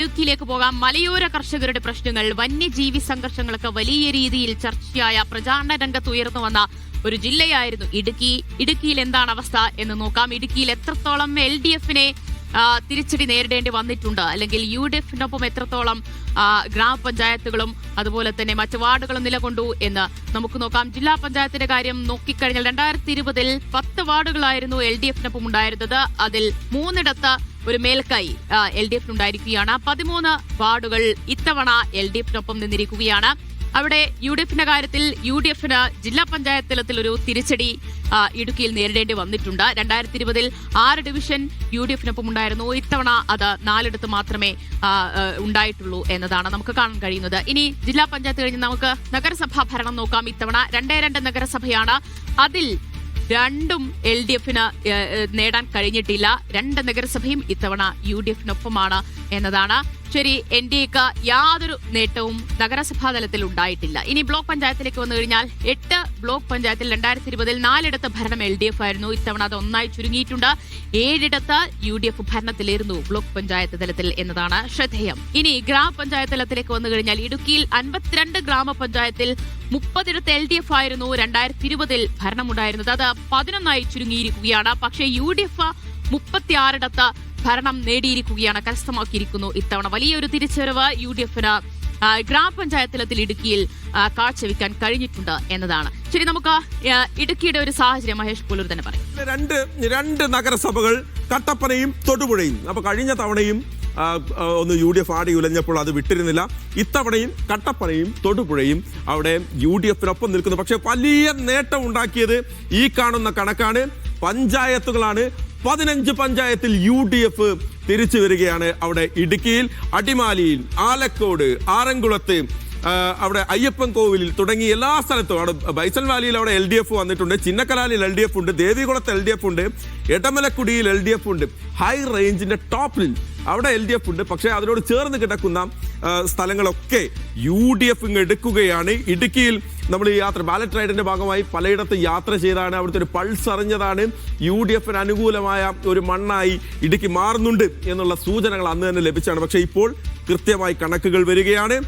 ഇടുക്കിയിലേക്ക് പോകാം. മലയോര കർഷകരുടെ പ്രശ്നങ്ങൾ വന്യജീവി സംഘർഷങ്ങളൊക്കെ വലിയ രീതിയിൽ ചർച്ചയായ പ്രചാരണ രംഗത്ത് ഉയർന്നു വന്ന ഒരു ജില്ലയായിരുന്നു ഇടുക്കി. ഇടുക്കിയിൽ എന്താണ് അവസ്ഥ എന്ന് നോക്കാം. ഇടുക്കിയിൽ എത്രത്തോളം എൽ ഡി എഫിനെ തിരിച്ചടി നേരിടേണ്ടി വന്നിട്ടുണ്ട്. അല്ലെങ്കിൽ യു ഡി എഫിനൊപ്പം എത്രത്തോളം ഗ്രാമപഞ്ചായത്തുകളും അതുപോലെ തന്നെ മറ്റ് വാർഡുകളും നിലകൊണ്ടു എന്ന് നമുക്ക് നോക്കാം. ജില്ലാ പഞ്ചായത്തിന്റെ കാര്യം നോക്കിക്കഴിഞ്ഞാൽ രണ്ടായിരത്തി ഇരുപതിൽ പത്ത് വാർഡുകളായിരുന്നു എൽ ഡി എഫിനൊപ്പം ഉണ്ടായിരുന്നത്. അതിൽ മൂന്നിടത്ത് ഒരു മേൽക്കൈ എൽ ഡി എഫിനുണ്ടായിരിക്കുകയാണ് പതിമൂന്ന് വാർഡുകൾ ഇത്തവണ എൽ ഡി എഫിനൊപ്പം നിന്നിരിക്കുകയാണ്. അവിടെ യു ഡി എഫിന്റെ കാര്യത്തിൽ യു ഡി എഫിന് ജില്ലാ പഞ്ചായത്ത് തലത്തിൽ ഒരു തിരിച്ചടി ഇടുക്കിയിൽ നേരിടേണ്ടി വന്നിട്ടുണ്ട്. രണ്ടായിരത്തി ഇരുപതിൽ ആറ് ഡിവിഷൻ യു ഡി എഫിനൊപ്പം ഉണ്ടായിരുന്നു. ഇത്തവണ അത് നാലിടത്ത് മാത്രമേ ഉണ്ടായിട്ടുള്ളൂ എന്നതാണ് നമുക്ക് കാണാൻ കഴിയുന്നത്. ഇനി ജില്ലാ പഞ്ചായത്ത് കഴിഞ്ഞ് നമുക്ക് നഗരസഭാ ഭരണം നോക്കാം. ഇത്തവണ രണ്ടേ രണ്ട് നഗരസഭയാണ് അതിൽ രണ്ടും എൽ ഡി എഫിന് നേടാൻ കഴിഞ്ഞിട്ടില്ല. രണ്ട് നഗരസഭയും ഇത്തവണ യു ഡി എഫിനൊപ്പമാണ് എന്നതാണ് ശരി എൻ ഡി എക്ക് യാതൊരു നേട്ടവും നഗരസഭാ തലത്തിൽ ഉണ്ടായിട്ടില്ല ഇനി ബ്ലോക്ക് പഞ്ചായത്തിലേക്ക് വന്നു കഴിഞ്ഞാൽ എട്ട് ബ്ലോക്ക് പഞ്ചായത്തിൽ രണ്ടായിരത്തി ഇരുപതിൽ നാലിടത്ത് ഭരണം എൽ ഡി എഫ് ആയിരുന്നു. ഇത്തവണ അത് ഒന്നായി ചുരുങ്ങിയിട്ടുണ്ട്. ഏഴിടത്ത് യു ഡി എഫ് ഭരണത്തിലിരുന്നു ബ്ലോക്ക് പഞ്ചായത്ത് തലത്തിൽ എന്നതാണ് ശ്രദ്ധേയം. ഇനി ഗ്രാമപഞ്ചായത്ത് തലത്തിലേക്ക് വന്നു കഴിഞ്ഞാൽ ഇടുക്കിയിൽ അൻപത്തിരണ്ട് ഗ്രാമപഞ്ചായത്തിൽ മുപ്പതിടത്ത് എൽ ഡി എഫ് ആയിരുന്നു. രണ്ടായിരത്തി ഇരുപതിൽ ഭരണമുണ്ടായിരുന്നത്. അത് പതിനൊന്നായി ചുരുങ്ങിയിരിക്കുകയാണ്. പക്ഷേ യു ഡി എഫ് മുപ്പത്തിയാറിടത്ത് ഭരണം നേടിയിരിക്കുകയാണ് കരസ്ഥമാക്കിയിരിക്കുന്നു ഇത്തവണ. വലിയൊരു തിരിച്ചുവരവ് യു ഡി എഫിന് ഗ്രാമപഞ്ചായത്തിലത്തിൽ ഇടുക്കിയിൽ കാഴ്ചവെക്കാൻ കഴിഞ്ഞിട്ടുണ്ട് എന്നതാണ്. ശരി നമുക്ക് ഇടുക്കിയുടെ ഒരു സാഹചര്യം മഹേഷ് പുലൂർ തന്നെ പറയും. രണ്ട് രണ്ട് നഗരസഭകൾ കട്ടപ്പനയും തൊടുപുഴയും. അപ്പൊ കഴിഞ്ഞ തവണയും ഒന്ന് യു ഡി എഫ് ആടി ഉലഞ്ഞപ്പോൾ അത് വിട്ടിരുന്നില്ല. ഇത്തവണയും കട്ടപ്പനയും തൊടുപുഴയും അവിടെ യു ഡി എഫിനൊപ്പം നിൽക്കുന്നു. പക്ഷേ വലിയ നേട്ടം ഉണ്ടാക്കിയത് ഈ കാണുന്ന കണക്കാണ്. പഞ്ചായത്തുകളാണ്. പതിനഞ്ച് പഞ്ചായത്തിൽ യു ഡി എഫ് തിരിച്ചു വരികയാണ് അവിടെ ഇടുക്കിയിൽ അടിമാലിയിൽ ആലക്കോട് ആറന്കുളത്ത് അവിടെ അയ്യപ്പൻ കോവിലിൽ തുടങ്ങി എല്ലാ സ്ഥലത്തും. അവിടെ ബൈസൽ വാലിയിൽ അവിടെ എൽ ഡി എഫ് വന്നിട്ടുണ്ട് ചിന്നക്കലാലിൽ എൽ ഡി എഫ് ഉണ്ട് ദേവികുളത്ത് എൽ ഡി എഫ് ഉണ്ട് എടമലക്കുടിയിൽ എൽ ഡി എഫ് ഉണ്ട് ഹൈ റേഞ്ചിന്റെ ടോപ്പിൽ അവിടെ എൽ ഡി എഫ് ഉണ്ട്. പക്ഷേ അതിനോട് ചേർന്ന് കിടക്കുന്ന സ്ഥലങ്ങളൊക്കെ യു ഡി എഫ് ഇങ്ങ് എടുക്കുകയാണ്. ഇടുക്കിയിൽ നമ്മൾ ഈ യാത്ര ബാലറ്റ് റൈഡിന്റെ ഭാഗമായി പലയിടത്ത് യാത്ര ചെയ്താണ്. അവിടുത്തെ ഒരു പൾസ് അറിഞ്ഞതാണ്. യു ഡി എഫിന് അനുകൂലമായ ഒരു മണ്ണായി ഇടുക്കി മാറുന്നുണ്ട് എന്നുള്ള സൂചനകൾ അന്ന് തന്നെ ലഭിച്ചാണ്. പക്ഷേ ഇപ്പോൾ കൃത്യമായി കണക്കുകൾ വരികയാണ്.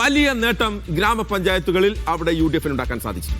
വലിയ നേട്ടം ഗ്രാമപഞ്ചായത്തുകളിൽ അവിടെ യു ഡി എഫിന് ഉണ്ടാക്കാൻ സാധിച്ചു